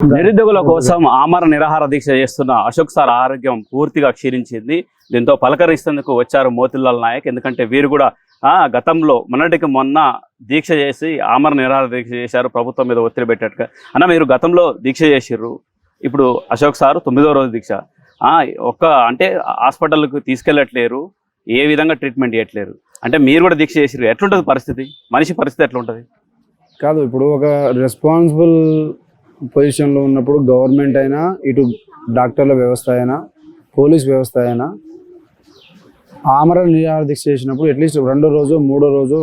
నిరుద్యోగుల కోసం ఆమర నిరాహార దీక్ష చేస్తున్న అశోక్ సార్ ఆరోగ్యం పూర్తిగా క్షీణించింది. దీంతో పలకరిస్తేందుకు వచ్చారు మోతిలాల్ నాయక్. ఎందుకంటే వీరు కూడా ఆ గతంలో మొన్నటికి మొన్న దీక్ష చేసి ఆమర నిరాహార దీక్ష చేశారు. ప్రభుత్వం మీద ఒత్తిడి పెట్టట్టుగా. అన్న మీరు గతంలో దీక్ష చేసిర్రు. ఇప్పుడు అశోక్ సార్ తొమ్మిదో రోజు దీక్ష. ఆ ఒక్క అంటే హాస్పిటల్కి తీసుకెళ్ళట్లేరు. ఏ విధంగా ట్రీట్మెంట్ చేయట్లేరు అంటే మీరు కూడా దీక్ష చేసిర్రు. ఎట్లుంటుంది పరిస్థితి? మనిషి పరిస్థితి ఎట్లుంటుంది? కాదు ఇప్పుడు ఒక రెస్పాన్సిబుల్ పొజిషన్లో ఉన్నప్పుడు గవర్నమెంట్ అయినా ఇటు డాక్టర్ల వ్యవస్థ అయినా పోలీస్ వ్యవస్థ అయినా ఆమరణ నిరాహార దీక్ష చేసినప్పుడు అట్లీస్ట్ రెండో రోజు మూడో రోజు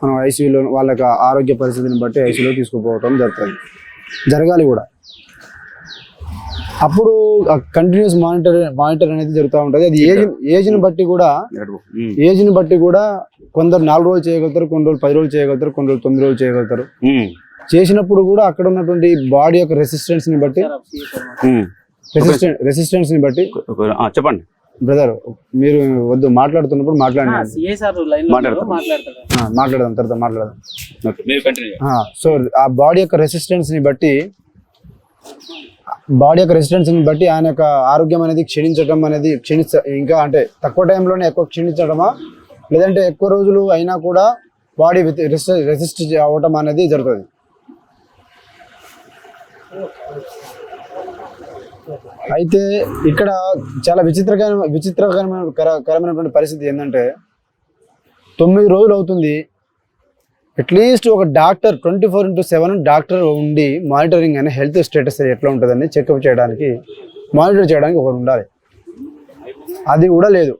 మనం ఐసీయూలో వాళ్ళ ఆరోగ్య పరిస్థితిని బట్టి ఐసీయూలో తీసుకుపోవటం జరుగుతుంది. జరగాలి కూడా. అప్పుడు కంటిన్యూస్ మానిటర్ మానిటర్ అనేది జరుగుతూ ఉంటుంది. అది ఏజ్ ఏజ్ని బట్టి కూడా ఏజ్ని బట్టి కూడా కొందరు నాలుగు రోజులు చేయగలుగుతారు కొన్ని రోజులు పది రోజులు చేయగలుగుతారు కొన్ని రోజులు తొమ్మిది రోజులు చేయగలుగుతారు. ఉమ్, చేసినప్పుడు కూడా అక్కడ ఉన్నటువంటి బాడీ యొక్క రెసిస్టెన్స్ని బట్టి. రెసిస్టెన్స్ రెసిస్టెన్స్ని బట్టి ఆ, చెప్పండి. బ్రదర్ మీరు వద్దు మాట్లాడుతున్నప్పుడు మాట్లాడండి. మాట్లాడదాం తర్వాత మాట్లాడదాం. మీరు కంటిన్యూ సో ఆ బాడీ యొక్క రెసిస్టెన్స్ని బట్టి బాడీ యొక్క రెసిస్టెన్స్ని బట్టి ఆయన యొక్క ఆరోగ్యం అనేది క్షీణించడం అనేది క్షీణించ ఇంకా అంటే తక్కువ టైంలోనే ఎక్కువ క్షీణించడమా? లేదంటే ఎక్కువ రోజులు అయినా కూడా బాడీ రెసిస్ట్ అవ్వటం అనేది జరుగుతుంది. అయితే ఇక్కడ చాలా విచిత్రకరమైన విచిత్రకరమైన కరమైనటువంటి పరిస్థితి ఏంటంటే తొమ్మిది రోజులు అవుతుంది. అట్లీస్ట్ ఒక doctor twenty four into seven doctor ఉండి మానిటరింగ్ అనే హెల్త్ స్టేటస్ ఎట్లా ఉంటుందని చెకప్ చేయడానికి మానిటర్ చేయడానికి ఒకరు ఉండాలి. అది కూడా లేదు.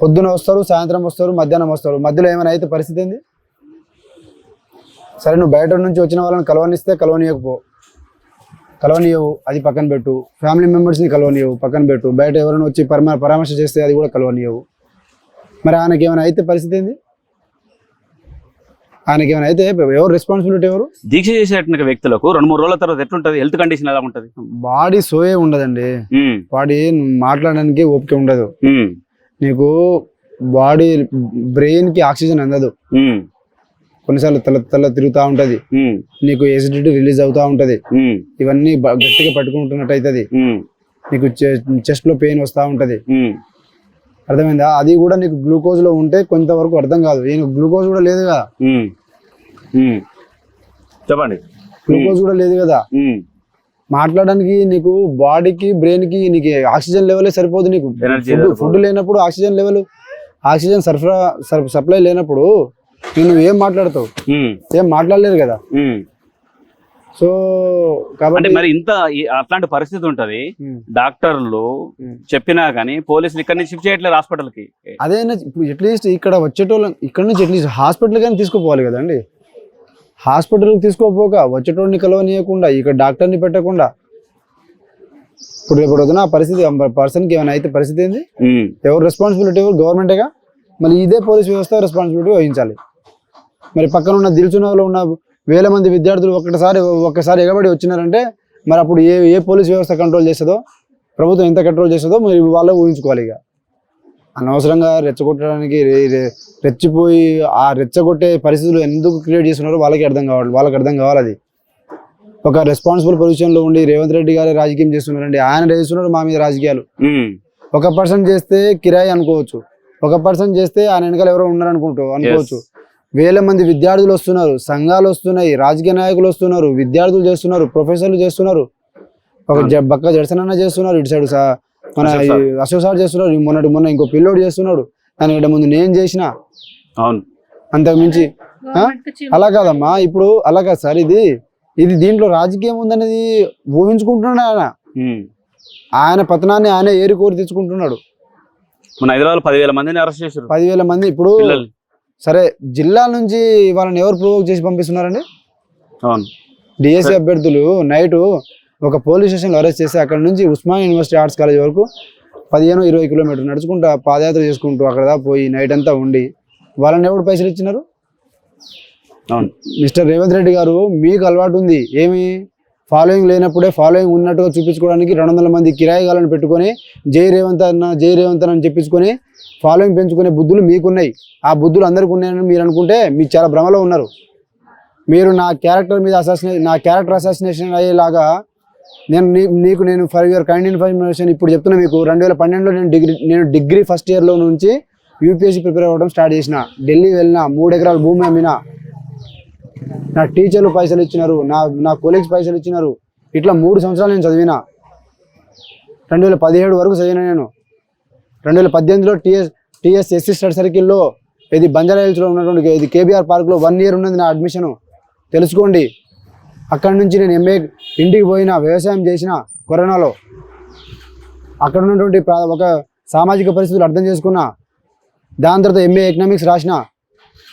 పొద్దున వస్తారు సాయంత్రం వస్తారు మధ్యాహ్నం వస్తారు. మధ్యలో ఏమైనా అయితే పరిస్థితి ఏంది? సరే నువ్వు బయట నుంచి వచ్చిన వాళ్ళని కలవనిస్తే కలవనీయకపో. కలవనీయవు అది పక్కన పెట్టు. ఫ్యామిలీ మెంబర్స్ని కలవనీయవు పక్కన పెట్టు. బయట ఎవరైనా వచ్చి పరమ పరామర్శ చేస్తే అది కూడా కలవనీయవు. మరి ఆయనకి ఏమైనా అయితే పరిస్థితి ఏంది? ఆయనకి ఏమైనా అయితే ఎవరు రెస్పాన్సిబిలిటీ ఎవరు? దీక్ష చేసేటువంటి వ్యక్తులకు రెండు మూడు రోజుల తర్వాత ఎట్లుంటది? హెల్త్ కండిషన్ ఎలా ఉంటది? బాడీ సోయే ఉండదండి. బాడీ మాట్లాడడానికి ఓపిక ఉండదు. ఉమ్, నీకు బాడీ బ్రెయిన్కి ఆక్సిజన్ అందదు. ఉమ్, కొన్నిసార్లు తల తల తిరుగుతూ ఉంటుంది. నీకు ఎసిడిటీ రిలీజ్ అవుతూ ఉంటుంది. ఇవన్నీ గట్టిగా పట్టుకుంటున్నట్టు అవుతుంది నీకు చెస్ట్లో పెయిన్ వస్తూ ఉంటుంది. అర్థమైందా? అది కూడా నీకు గ్లూకోజ్లో ఉంటే కొంతవరకు అర్థం కాదు. ఈయన గ్లూకోజ్ కూడా లేదు కదా. చెప్పండి. గ్లూకోజ్ కూడా లేదు కదా. మాట్లాడడానికి నీకు బాడీకి బ్రెయిన్కి నీకు ఆక్సిజన్ లెవెలే సరిపోదు నీకు. ఫుడ్ లేనప్పుడు ఆక్సిజన్ లెవెల్ ఆక్సిజన్ సరఫరా సప్లై లేనప్పుడు నువ్వు ఏం మాట్లాడతావు? ఏం మాట్లాడలేరు కదా. సో కాబట్టి మరి ఇంత అట్లాంటి పరిస్థితి ఉంటది. డాక్టర్లు. చెప్పినా కానీ పోలీసులు ఇక్కడ నుంచి షిఫ్ట్ చేయట్లేదు హాస్పిటల్కి అదేనా ఇప్పుడు అట్లీస్ట్ ఇక్కడ వచ్చేటోళ్ళ ఇక్కడ నుంచి అట్లీస్ట్ హాస్పిటల్ కానీ తీసుకుపోవాలి కదండి హాస్పిటల్కి తీసుకోపోక వచ్చేటోడిని కలవనీయకుండా ఇక్కడ డాక్టర్ని పెట్టకుండా. ఇప్పుడు రేపు రోజున ఆ పరిస్థితి పర్సన్కి ఏమైనా అయితే పరిస్థితి ఏంది? ఎవరు రెస్పాన్సిబిలిటీ ఎవరు? గవర్నమెంటేగా మరి ఇదే పోలీస్ వ్యవస్థ రెస్పాన్సిబిలిటీ వహించాలి. మరి పక్కన ఉన్న దిల్చునలో ఉన్న వేల మంది విద్యార్థులు ఒక్కసారి ఒక్కసారి ఎగబడి వచ్చినారంటే మరి అప్పుడు ఏ ఏ పోలీస్ వ్యవస్థ కంట్రోల్ చేస్తుందో ప్రభుత్వం ఎంత కంట్రోల్ చేస్తుందో మరి వాళ్ళే ఊహించుకోవాలి ఇక. అనవసరంగా రెచ్చగొట్టడానికి రెచ్చిపోయి ఆ రెచ్చగొట్టే పరిస్థితులు ఎందుకు క్రియేట్ చేస్తున్నారో వాళ్ళకి అర్థం కావాలి వాళ్ళకి అర్థం కావాలి అది. ఒక రెస్పాన్సిబుల్ పొజిషన్లో ఉండి రేవంత్ రెడ్డి గారే రాజకీయం చేస్తున్నారండి ఆయన చేస్తున్నారు మా మీద రాజకీయాలు. ఒక పర్సన్ చేస్తే కిరాయి అనుకోవచ్చు ఒక పర్సన్ చేస్తే ఆయన వెనకాల ఎవరో ఉన్నారు అనుకుంటూ అనుకోవచ్చు వేల మంది విద్యార్థులు వస్తున్నారు సంఘాలు వస్తున్నాయి రాజకీయ నాయకులు వస్తున్నారు విద్యార్థులు చేస్తున్నారు ప్రొఫెసర్లు చేస్తున్నారు. ఒక బక్క జడ్సన్ చేస్తున్నారు ఇటు సైడ్ సా- మన అశోక్ సార్. ఈ మొన్నటి మొన్న ఇంకో పిల్లోడు చేస్తున్నాడు. దానికంటే ముందు నేను చేసిన. అవును. అంతకు మించి ఆ? అలా కాదమ్మా ఇప్పుడు అలా కాదు సార్ ఇది ఇది దీంట్లో రాజకీయం ఉందనేది ఊహించుకుంటున్నాడు ఆయన. ఆయన పతనాన్ని ఆయన ఏరి కోరి తెచ్చుకుంటున్నాడు. మన హైదరాబాద్ పదివేల మందిని అరెస్ట్ చేశారు. పదివేల మంది ఇప్పుడు సరే జిల్లా నుంచి వాళ్ళని ఎవరు ప్రూవ్ చేసి పంపిస్తున్నారండి? అవును. డిఎస్సి అభ్యర్థులు నైట్ ఒక పోలీస్ స్టేషన్లో అరెస్ట్ చేసి అక్కడ నుంచి ఉస్మాన్ యూనివర్సిటీ ఆర్ట్స్ కాలేజ్ వరకు పదిహేను ఇరవై కిలోమీటర్లు నడుచుకుంటూ పాదయాత్ర చేసుకుంటూ అక్కడ పోయి నైట్ అంతా ఉండి వాళ్ళని ఎవరు పైసలు ఇచ్చినారు? అవును. మిస్టర్ రేవంత్ రెడ్డి గారు మీకు అలవాటు ఉంది. ఏమి? ఫాలోయింగ్ లేనప్పుడే ఫాలోయింగ్ ఉన్నట్టుగా చూపించుకోవడానికి రెండు వందల మంది కిరాయిగాలను పెట్టుకొని జై రేవంత్ అన్న జై రేవంత్ అని చెప్పించుకొని ఫాలోయింగ్ పెంచుకునే బుద్ధులు మీకున్నాయి. ఆ బుద్ధులు అందరికీ ఉన్నాయని మీరు అనుకుంటే మీరు చాలా భ్రమలో ఉన్నారు. మీరు నా క్యారెక్టర్ మీద అసాసినే నా క్యారెక్టర్ అసాసినేషన్ అయ్యేలాగా నేను నీ- నీకు నేను ఫర్ యువర్ కైండ్ ఇన్ఫర్మేషన్ ఇప్పుడు చెప్తున్నా మీకు. రెండు వేల పన్నెండులో నేను డిగ్రీ నేను డిగ్రీ ఫస్ట్ ఇయర్లో నుంచి యూపీఎస్సీ ప్రిపేర్ అవ్వడం స్టార్ట్ చేసిన. ఢిల్లీ వెళ్ళిన మూడు ఎకరాల భూమి అమ్మిన. నా టీచర్లు పైసలు ఇచ్చినారు నా నా కొలీగ్స్ పైసలు ఇచ్చినారు. ఇట్లా మూడు సంవత్సరాలు నేను చదివిన. రెండు వేల పదిహేడు వరకు చదివిన నేను. రెండు వేల పద్దెనిమిదిలో టీఎస్ టీఎస్ ఎస్సీ స్టడీ సర్కిల్లో ఇది బంజారా హిల్స్లో ఉన్నటువంటి ఇది కేబీఆర్ పార్క్లో వన్ ఇయర్ ఉన్నది నా అడ్మిషను. తెలుసుకోండి. అక్కడి నుంచి నేను ఎంఏ ఇంటికి పోయిన వ్యవసాయం చేసిన కరోనాలో. అక్కడ ఉన్నటువంటి ఒక సామాజిక పరిస్థితులు అర్థం చేసుకున్నా దాని తర్వాత ఎంఏ ఎకనామిక్స్ రాసిన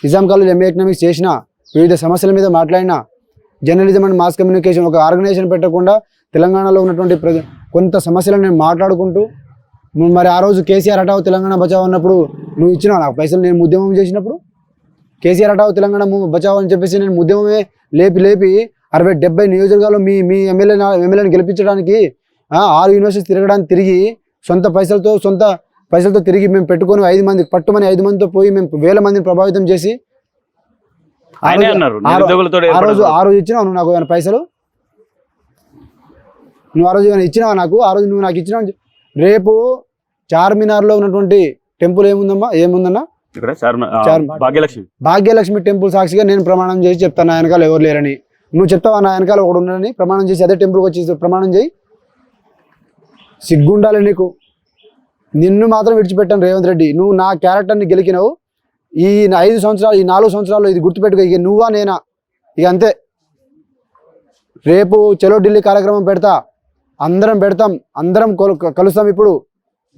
నిజాం కాలేజ్ ఎంఏ ఎకనామిక్స్ చేసిన వివిధ సమస్యల మీద మాట్లాడిన జర్నలిజం అండ్ మాస్ కమ్యూనికేషన్ ఒక ఆర్గనైజేషన్ పెట్టకుండా తెలంగాణలో ఉన్నటువంటి ప్ర కొంత సమస్యలను నేను మాట్లాడుకుంటూ మరి ఆ రోజు కేసీఆర్ హఠావు తెలంగాణ బచావ్ అన్నప్పుడు నువ్వు ఇచ్చినావు నాకు పైసలు నేను ఉద్యమం చేసినప్పుడు? కేసీఆర్ హఠావు తెలంగాణ బచావు బచావ్ అని చెప్పేసి నేను ఉద్యమమే లేపి లేపి అరవై డెబ్బై నియోజకవర్గాల్లో మీ మీ ఎమ్మెల్యే ఎమ్మెల్యేని గెలిపించడానికి ఆరు యూనివర్సిటీస్ తిరగడానికి తిరిగి సొంత పైసలతో సొంత పైసలతో తిరిగి మేము పెట్టుకొని ఐదు మంది పట్టుమని ఐదు మందితో పోయి మేము వేల మందిని ప్రభావితం చేసి ఆయనే రోజు- అన్నారు ఆ రోజు ఆ రోజు ఇచ్చినావు నువ్వు నాకు ఏమైనా పైసలు? నువ్వు ఆ రోజు ఏమైనా ఇచ్చినావా నాకు? ఆ రోజు నువ్వు నాకు ఇచ్చినావు రేపు చార్మినార్లో ఉన్నటువంటి టెంపుల్ ఏముందమ్మా? ఏముందన్నా? భాగ్యలక్ష్మి. భాగ్యలక్ష్మి టెంపుల్ సాక్షిగా నేను ప్రమాణం చేసి చెప్తాను నా వెనకాల ఎవరు లేరని. నువ్వు చెప్తావా నా వెనకాల ఒకడు ఉన్నాడని? ప్రమాణం చేసి అదే టెంపుల్కి వచ్చి ప్రమాణం చేయి. సిగ్గుండాలి నీకు. నిన్ను మాత్రం విడిచిపెట్టాను రేవంత్ రెడ్డి. నువ్వు నా క్యారెక్టర్ని గెలికినావు. ఈ ఐదు సంవత్సరాలు ఈ నాలుగు సంవత్సరాలు ఇది గుర్తుపెట్టుకో ఇక నువ్వా నేనా? ఇక అంతే. రేపు చలో ఢిల్లీ కార్యక్రమం పెడతా. అందరం పెడతాం అందరం కలుస్తాం ఇప్పుడు.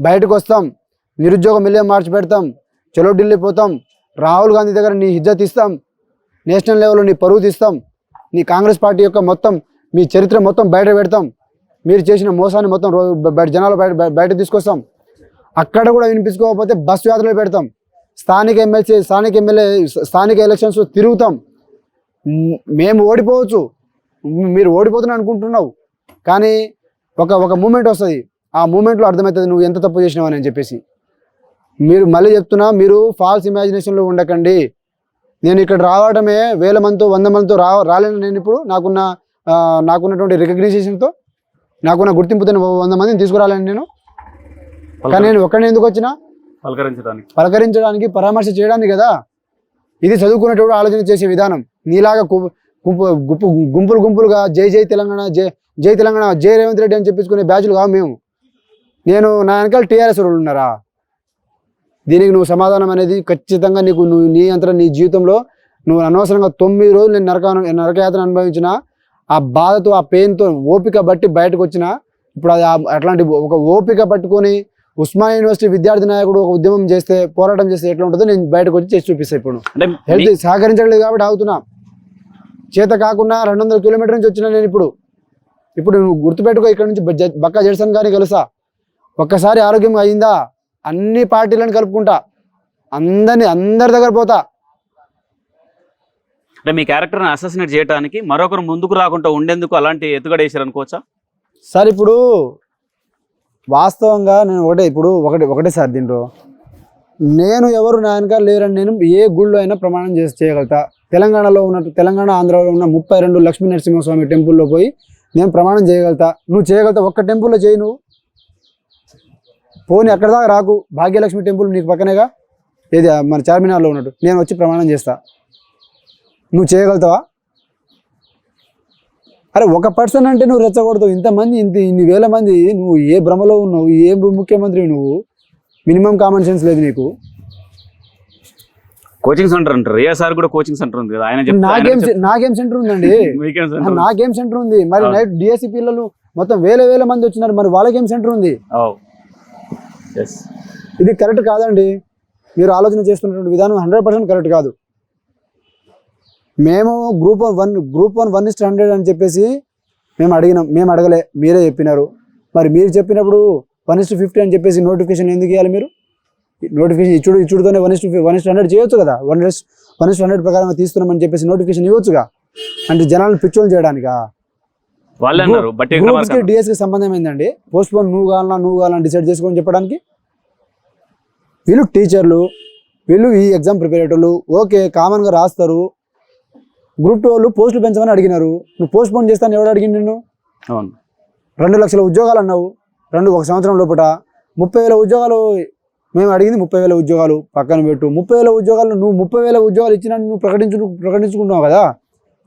బయటకు వస్తాం నిరుద్యోగ మిలియం మార్చి పెడతాం చలో ఢిల్లీ పోతాం రాహుల్ గాంధీ దగ్గర నీ ఇజ్జత్ ఇస్తాం నేషనల్ లెవెల్లో నీ పరువు తీస్తాం నీ కాంగ్రెస్ పార్టీ యొక్క మొత్తం మీ చరిత్ర మొత్తం బయట పెడతాం. మీరు చేసిన మోసాన్ని మొత్తం రో- బయట జనాలు బయట బయట- బయట తీసుకొస్తాం. అక్కడ కూడా వినిపించుకోకపోతే బస్సు యాత్రలు పెడతాం. స్థానిక ఎమ్మెల్సీ స్థానిక ఎమ్మెల్యే స్థానిక ఎలక్షన్స్ తిరుగుతాం. మేము ఓడిపోవచ్చు. మీరు ఓడిపోతున్నా అనుకుంటున్నావు. కానీ ఒక ఒక మూమెంట్ వస్తుంది. ఆ మూమెంట్లో అర్థమవుతుంది నువ్వు ఎంత తప్పు చేసినావు అని చెప్పేసి. మీరు మళ్ళీ చెప్తున్నా మీరు ఫాల్స్ ఇమాజినేషన్లో ఉండకండి. నేను ఇక్కడ రావడమే వేల మందితో వంద మందితో రా రాలేను నేను ఇప్పుడు. నాకున్న నాకున్నటువంటి రికగ్నైజేషన్తో నాకున్న గుర్తింపుతో వంద మందిని తీసుకురాలేను నేను. కానీ నేను ఒక్కడిని ఎందుకు వచ్చినా? పలకరించడానికి. పలకరించడానికి పరామర్శ చేయడానికి కదా? ఇది చదువుకునేటప్పుడు ఆలోచన చేసే విధానం. నీలాగా గుంపు గుంపు గుంపులు గుంపులుగా జై జై తెలంగాణ జై జై తెలంగాణ జై రేవంత్ రెడ్డి అని చెప్పించుకునే బ్యాచ్లు కావు మేము. నేను నా వెనకాల టీఆర్ఎస్ వాళ్ళు ఉన్నారా? దీనికి నువ్వు సమాధానం అనేది ఖచ్చితంగా నీకు నువ్వు నీ అంతటా నీ జీవితంలో నువ్వు అనవసరంగా తొమ్మిది రోజులు నేను నరక నరకయాత్ర అనుభవించిన ఆ బాధతో ఆ పెయిన్తో ఓపిక బట్టి బయటకు వచ్చిన ఇప్పుడు అది అట్లాంటి ఒక ఓపిక పట్టుకొని ఉస్మానియా యూనివర్సిటీ విద్యార్థి నాయకుడు ఒక ఉద్యమం చేస్తే పోరాటం చేస్తే ఎట్లా ఉంటుందో నేను బయటకు వచ్చి చేసి చూపిస్తాను ఇప్పుడు. అంటే హెల్త్ సహకరించలేదు కాబట్టి ఆగుతున్నా. చేత కాకుండా రెండు వందల కిలోమీటర్ నుంచి వచ్చిన నేను ఇప్పుడు. ఇప్పుడు నువ్వు గుర్తుపెట్టుకో ఇక్కడ నుంచి బక్కా జడ్సన్ గారిని కలుసా. ఒక్కసారి ఆరోగ్యం అయిందా? అన్ని పార్టీలను కలుపుకుంటా. అందరిని అందరి దగ్గర పోతా. అంటే మీ క్యారెక్టర్ని అసోసినేట్ చేయడానికి మరొకరు ముందుకు రాకుండా ఉండేందుకు అలాంటి ఎత్తుగడ వేసారు అనుకోవచ్చా సార్ ఇప్పుడు వాస్తవంగా నేను ఒకటే ఇప్పుడు ఒకటి ఒకటే సార్ దీంట్లో నేను ఎవరు నా వెనకాల లేరని నేను ఏ గుళ్ళో అయినా ప్రమాణం చేసి చేయగలుగుతా. తెలంగాణలో ఉన్నట్టు తెలంగాణ ఆంధ్రలో ఉన్న ముప్పై రెండు లక్ష్మీ నరసింహస్వామి టెంపుల్లో పోయి నేను ప్రమాణం చేయగలుగుతా. నువ్వు చేయగలుగుతా ఒక్క టెంపుల్లో చేయి నువ్వు. పోనీ అక్కడ దాకా రాకు భాగ్యలక్ష్మి టెంపుల్ నీకు పక్కనేగా? ఏది మన చార్మినార్లో ఉన్నట్టు. నేను వచ్చి ప్రమాణం చేస్తా. నువ్వు చేయగలుగుతావా? అరే ఒక పర్సన్ అంటే నువ్వు రెచ్చగొడతావు. ఇంతమంది ఇంత ఇన్ని వేల మంది నువ్వు ఏ భ్రమలో ఉన్నావు ఏ ముఖ్యమంత్రి నువ్వు? మినిమం కామన్ సెన్స్ లేదు నీకు. కోచింగ్ సెంటర్ అంటారు. ఏ సార్ కూడా కోచింగ్ సెంటర్ ఉంది కదా. ఆయన చెప్తే నా ఆయన గేమ్ చెప్తే- నా గేమ్ సెంటర్ ఉందండి ఆ, సెంటర్ నా గేమ్ సెంటర్ ఉంది? మరి. నైట్ డిఎస్సి పిల్లలు మొత్తం వేల వేల మంది వచ్చినారు. మరి వాళ్ళ గేమ్ సెంటర్ ఉంది ఇది కరెక్ట్ కాదండి. మీరు ఆలోచన చేస్తున్నటువంటి విధానం హండ్రెడ్ పర్సెంట్ కరెక్ట్ కాదు. మేము group one one group one one is to hundred అని చెప్పేసి మేము అడిగినాం. మేము అడగలే. మీరే చెప్పినారు. మరి మీరు చెప్పినప్పుడు వన్ ఇస్ట్ ఫిఫ్టీ అని చెప్పేసి నోటిఫికేషన్ ఎందుకు ఇవ్వాలి మీరు? నోటిఫికేషన్ ఇచ్చుడు ఇచ్చుడుతోనే one is to one is to hundred చేయొచ్చు కదా? One is to one is to hundred ప్రకారం తీస్తున్నామని చెప్పేసి నోటిఫికేషన్ ఇవ్వచ్చుగా? అంటే జనాలను పిచ్చోలు చేయడానికా? వాళ్ళే అన్నారు బట్ గ్రూప్స్కి డిఎస్కి సంబంధం ఏందండి? పోస్ట్ పోన్ నువ్వు కావాలన్నా నువ్వు కావాలని డిసైడ్ చేసుకొని చెప్పడానికి? వీళ్ళు టీచర్లు వీళ్ళు ఈ ఎగ్జామ్ ప్రిపేర్ అయ్యేటోళ్ళు ఓకే కామన్గా రాస్తారు. గ్రూప్ టూ వాళ్ళు పోస్టులు పెంచమని అడిగినారు. నువ్వు పోస్ట్ పోన్ చేస్తాను ఎవడు అడిగింది నిన్ను? అవును. రెండు లక్షల ఉద్యోగాలు అన్నావు. రెండు ఒక సంవత్సరం లోపల ముప్పై వేల ఉద్యోగాలు మేము అడిగింది ముప్పై వేల ఉద్యోగాలు పక్కన పెట్టు. ముప్పై వేల ఉద్యోగాలు నువ్వు ముప్పై వేల ఉద్యోగాలు ఇచ్చినా నువ్వు ప్రకటించు ప్రకటించుకుంటున్నావు కదా?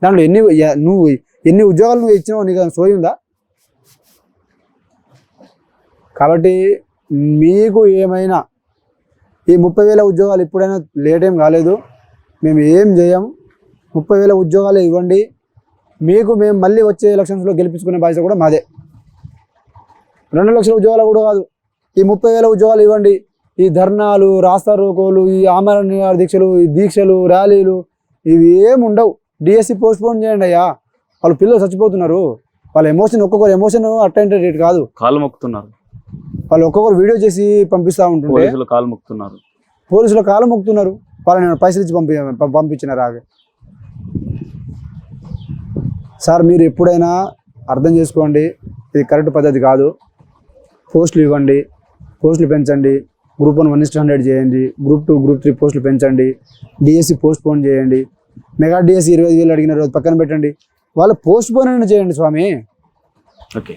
దాంట్లో ఎన్ని నువ్వు ఎన్ని ఉద్యోగాలు నువ్వు ఇచ్చినావు నీకు సోయి ఉందా? కాబట్టి మీకు ఏమైనా ఈ ముప్పై వేల ఉద్యోగాలు ఇప్పుడైనా లేట్ ఏం కాలేదు. మేము ఏం చేయం? ముప్పై వేల ఉద్యోగాలు ఇవ్వండి. మీకు మేము మళ్ళీ వచ్చే ఎలక్షన్స్లో గెలిపించుకునే బాధ్యత కూడా మాదే. రెండు లక్షల ఉద్యోగాలు కూడా కాదు. ఈ ముప్పై వేల ఉద్యోగాలు ఇవ్వండి. ఈ ధర్నాలు రాస్తా రోకోలు ఈ ఆమరణ దీక్షలు ఈ దీక్షలు ర్యాలీలు ఇవి ఏమి ఉండవు. డిఎస్సి పోస్ట్ పోన్ చేయండి అయ్యా. వాళ్ళు పిల్లలు చచ్చిపోతున్నారు. వాళ్ళ ఎమోషన్ ఒక్కొక్కరు ఎమోషన్ అటెండెడ్ రేట్ కాదు. కాలు మొక్కుతున్నారు. వాళ్ళు ఒక్కొక్కరు వీడియో చేసి పంపిస్తూ ఉంటుంటే పోలీసులు కాలు మొక్కుతున్నారు. పోలీసులు కాలం మొక్కుతున్నారు. వాళ్ళని పైసలు ఇచ్చి పంపి ప- పంపించినారు? ఆగే సార్ మీరు ఎప్పుడైనా అర్థం చేసుకోండి ఇది కరెక్ట్ పద్ధతి కాదు. పోస్టులు ఇవ్వండి పోస్టులు పెంచండి group one one is to hundred చేయండి గ్రూప్ టూ గ్రూప్ త్రీ పోస్టులు పెంచండి డిఎస్సి పోస్ట్ పోన్ చేయండి మెగా డిఎస్సి ఇరవై ఐదు వేలు అడిగినారు అది పక్కన పెట్టండి. వాళ్ళు పోస్ట్ పోన్ అయినా చేయండి స్వామి. Okay.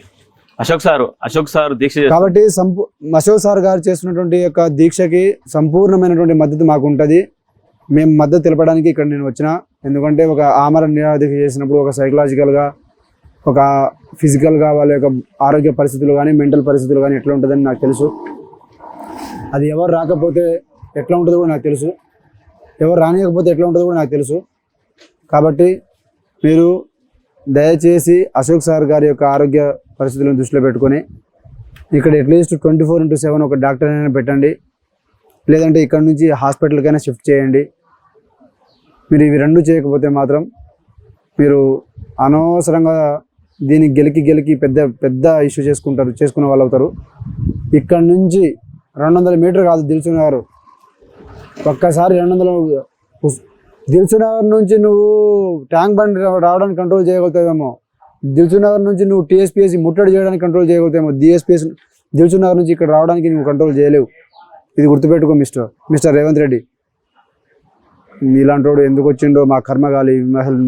Ashok sir Ashok sir దీక్ష. కాబట్టి సంపూ అశోక్ సార్ గారు చేస్తున్నటువంటి యొక్క దీక్షకి సంపూర్ణమైనటువంటి మద్దతు మాకు ఉంటుంది మేము మద్దతు తెలపడానికి ఇక్కడ నేను వచ్చిన. ఎందుకంటే ఒక ఆమరణ నిరాధిక చేసినప్పుడు ఒక సైకలాజికల్గా ఒక ఫిజికల్గా వాళ్ళ యొక్క ఆరోగ్య పరిస్థితులు కానీ మెంటల్ పరిస్థితులు కానీ ఎట్లా ఉంటుందని నాకు తెలుసు. అది ఎవరు రాకపోతే ఎట్లా ఉంటుందో కూడా నాకు తెలుసు. ఎవరు రానియకపోతే ఎట్లా ఉంటుందో కూడా నాకు తెలుసు. కాబట్టి మీరు దయచేసి అశోక్ సార్ గారి యొక్క ఆరోగ్య పరిస్థితులను దృష్టిలో పెట్టుకొని ఇక్కడ at least twenty four into seven ఒక డాక్టర్ అయినా పెట్టండి. లేదంటే ఇక్కడ నుంచి హాస్పిటల్కైనా షిఫ్ట్ చేయండి. మీరు ఇవి రెండు చేయకపోతే మాత్రం మీరు అనవసరంగా దీన్ని గెలికి గెలికి పెద్ద పెద్ద ఇష్యూ చేసుకుంటారు చేసుకునే వాళ్ళు అవుతారు. ఇక్కడ నుంచి రెండు వందల మీటర్ కాదు దిల్సునగర్ ఒక్కసారి రెండు వందల దిల్సునగర్ నుంచి నువ్వు ట్యాంక్ బండ్ రావడానికి కంట్రోల్ చేయగలుగుతావేమో. దిల్సునగర్ నుంచి నువ్వు టీఎస్పీఎస్సి ముట్టడి చేయడానికి కంట్రోల్ చేయగలుగుతావేమో. డిఎస్పీఎస్ దిల్సునగర్ నుంచి ఇక్కడ రావడానికి నువ్వు కంట్రోల్ చేయలేవు. ఇది గుర్తుపెట్టుకో మిస్టర్ మిస్టర్ రేవంత్ రెడ్డి. ఇలాంటి వాడు ఎందుకు వచ్చిండో మా కర్మగాలి అసలు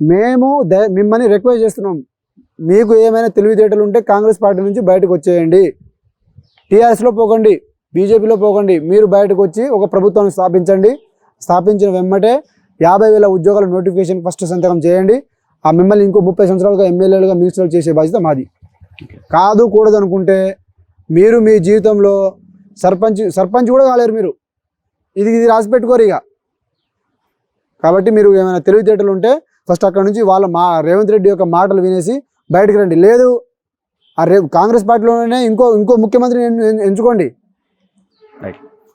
మేము దయ మిమ్మల్ని రిక్వెస్ట్ చేస్తున్నాం. మీకు ఏమైనా తెలివితేటలు ఉంటే కాంగ్రెస్ పార్టీ నుంచి బయటకు వచ్చేయండి. టీఆర్ఎస్లో పోకండి బీజేపీలో పోకండి. మీరు బయటకు వచ్చి ఒక ప్రభుత్వాన్ని స్థాపించండి. స్థాపించిన వెమ్మటే యాభై వేల ఉద్యోగాల నోటిఫికేషన్ ఫస్ట్ సంతకం చేయండి. ఆ మిమ్మల్ని ఇంకో ముప్పై సంవత్సరాలుగా ఎమ్మెల్యేలుగా మినిస్టర్లు చేసే బాధ్యత మాది. కాదు కూడదు అనుకుంటే మీరు మీ జీవితంలో సర్పంచ్ సర్పంచ్ కూడా కాలేరు మీరు. ఇది ఇది రాసి పెట్టుకోరు ఇక. కాబట్టి మీరు ఏమైనా తెలివితేటలు ఉంటే ఫస్ట్ అక్కడ నుంచి వాళ్ళ మా రేవంత్ రెడ్డి యొక్క మాటలు వినేసి బయటకు రండి. లేదు ఆ రే కాంగ్రెస్ పార్టీలోనే ఇంకో ఇంకో ముఖ్యమంత్రిని ఎంచుకోండి.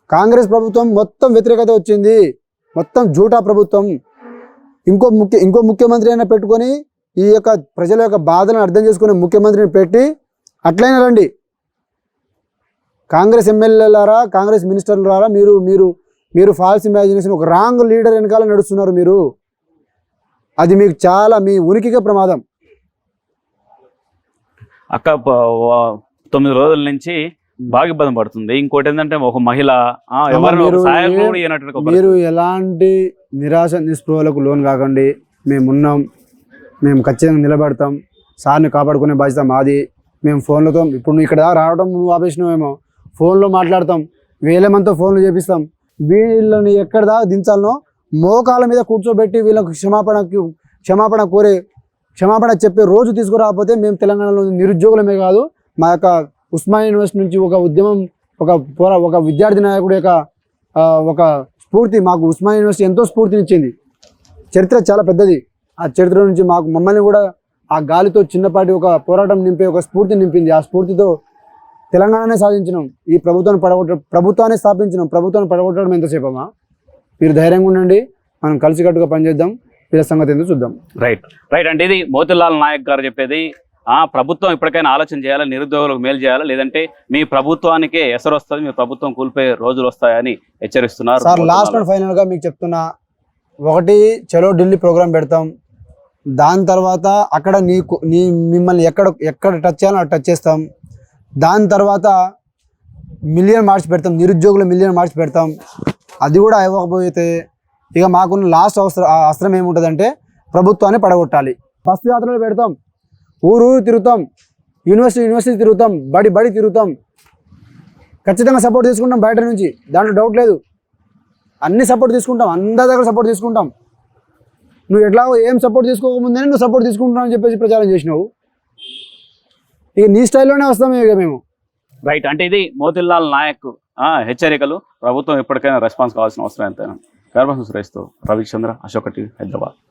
కాంగ్రెస్ ప్రభుత్వం మొత్తం వ్యతిరేకత వచ్చింది. మొత్తం జూటా ప్రభుత్వం. ఇంకో ముఖ్య ఇంకో ముఖ్యమంత్రి అయినా పెట్టుకొని ఈ యొక్క ప్రజల యొక్క బాధలను అర్థం చేసుకునే ముఖ్యమంత్రిని పెట్టి అట్లయినా రండి. కాంగ్రెస్ ఎమ్మెల్యేలారా కాంగ్రెస్ మినిస్టర్లారా మీరు మీరు మీరు ఫాల్స్ ఇమాజినేషన్ ఒక రాంగ్ లీడర్ వెనకాల నడుస్తున్నారు మీరు. అది మీకు చాలా మీ ఉనికిగా ప్రమాదం. అక్క తొమ్మిది రోజుల నుంచి బాగా ఇబ్బంది పడుతుంది. ఇంకోటి ఏంటంటే ఒక మహిళ మీరు ఎలాంటి నిరాశ నిస్పృహలకు లోన్ కాకండి. మేము ఉన్నాం మేము ఖచ్చితంగా నిలబడతాం. సార్ని కాపాడుకునే బాధ్యత మాది. మేము ఫోన్లతో ఇప్పుడు నువ్వు ఇక్కడ రావడం నువ్వు ఆపేసినావేమో. ఫోన్లో మాట్లాడతాం. వేల మందితో ఫోన్లు చేపిస్తాం. వీళ్ళని ఎక్కడ దాకా దించాలనో మోకాల మీద కూర్చోబెట్టి వీళ్ళకు క్షమాపణకి క్షమాపణ కోరే క్షమాపణ చెప్పే రోజు తీసుకురాకపోతే మేము తెలంగాణలో నిరుద్యోగులమే కాదు మా యొక్క ఉస్మాన్ యూనివర్సిటీ నుంచి ఒక ఉద్యమం ఒక పోరా ఒక విద్యార్థి నాయకుడు యొక్క ఒక స్ఫూర్తి మాకు ఉస్మాన్ యూనివర్సిటీ ఎంతో స్ఫూర్తినిచ్చింది. చరిత్ర చాలా పెద్దది. ఆ చరిత్ర నుంచి మాకు మమ్మల్ని కూడా ఆ గాలితో చిన్నపాటి ఒక పోరాటం నింపే ఒక స్ఫూర్తి నింపింది. ఆ స్ఫూర్తితో తెలంగాణనే సాధించినాం. ఈ ప్రభుత్వాన్ని పడగొట్ట ప్రభుత్వాన్ని స్థాపించినాం. ప్రభుత్వాన్ని పడగొట్టడం ఎంతసేపమా మీరు ధైర్యంగా ఉండండి. మనం కలిసికట్టుగా పనిచేద్దాం. వీళ్ళ సంగతి ఎందుకు చూద్దాం. రైట్. రైట్ అంటే ఇది మోతిలాల్ నాయక్ గారు చెప్పేది. ఆ ప్రభుత్వం ఇప్పటికైనా ఆలోచన చేయాలి? నిరుద్యోగులకు మేలు చేయాలి? లేదంటే మీ ప్రభుత్వానికే ఎసరు వస్తుంది మీ ప్రభుత్వం కూలిపోయే రోజులు వస్తాయని హెచ్చరిస్తున్నారు సార్ లాస్ట్. అండ్ ఫైనల్గా మీకు చెప్తున్నా. ఒకటి చలో ఢిల్లీ ప్రోగ్రామ్ పెడతాం. దాని తర్వాత అక్కడ నీకు నీ మిమ్మల్ని ఎక్కడ ఎక్కడ టచ్ చేయాలో టచ్ చేస్తాం. దాని తర్వాత మిలియన్ మార్క్స్ పెడతాం నిరుద్యోగుల మిలియన్ మార్క్స్ పెడతాం. అది కూడా ఇవ్వకపోతే ఇక మాకున్న లాస్ట్ అవసరం అవసరం ఏముంటుందంటే ప్రభుత్వాన్ని పడగొట్టాలి. ఫస్ట్ యాత్రలు పెడతాం ఊరు ఊరు తిరుగుతాం యూనివర్సిటీ యూనివర్సిటీ తిరుగుతాం బడి బడి తిరుగుతాం. ఖచ్చితంగా సపోర్ట్ తీసుకుంటాం బయట నుంచి దాంట్లో డౌట్ లేదు. అన్ని సపోర్ట్ తీసుకుంటాం అందరి దగ్గర సపోర్ట్ తీసుకుంటాం. నువ్వు ఎట్లాగో ఏం సపోర్ట్ తీసుకోకముందే నువ్వు సపోర్ట్ తీసుకుంటున్నావు అని చెప్పేసి ప్రచారం చేసినావు. ఇక నీ స్టైల్లోనే వస్తాం ఇక మేము. రైట్ అంటే ఇది మోతిలాల్ నాయక్ ఆ, హెచ్చరికలు. ప్రభుత్వం ఎప్పటికైనా రెస్పాన్స్ కావాల్సిన అవసరం ఎంతైనా. గర్భం సురేష్తో రవిచంద్ర అశోక్ టీవీ హైదరాబాద్.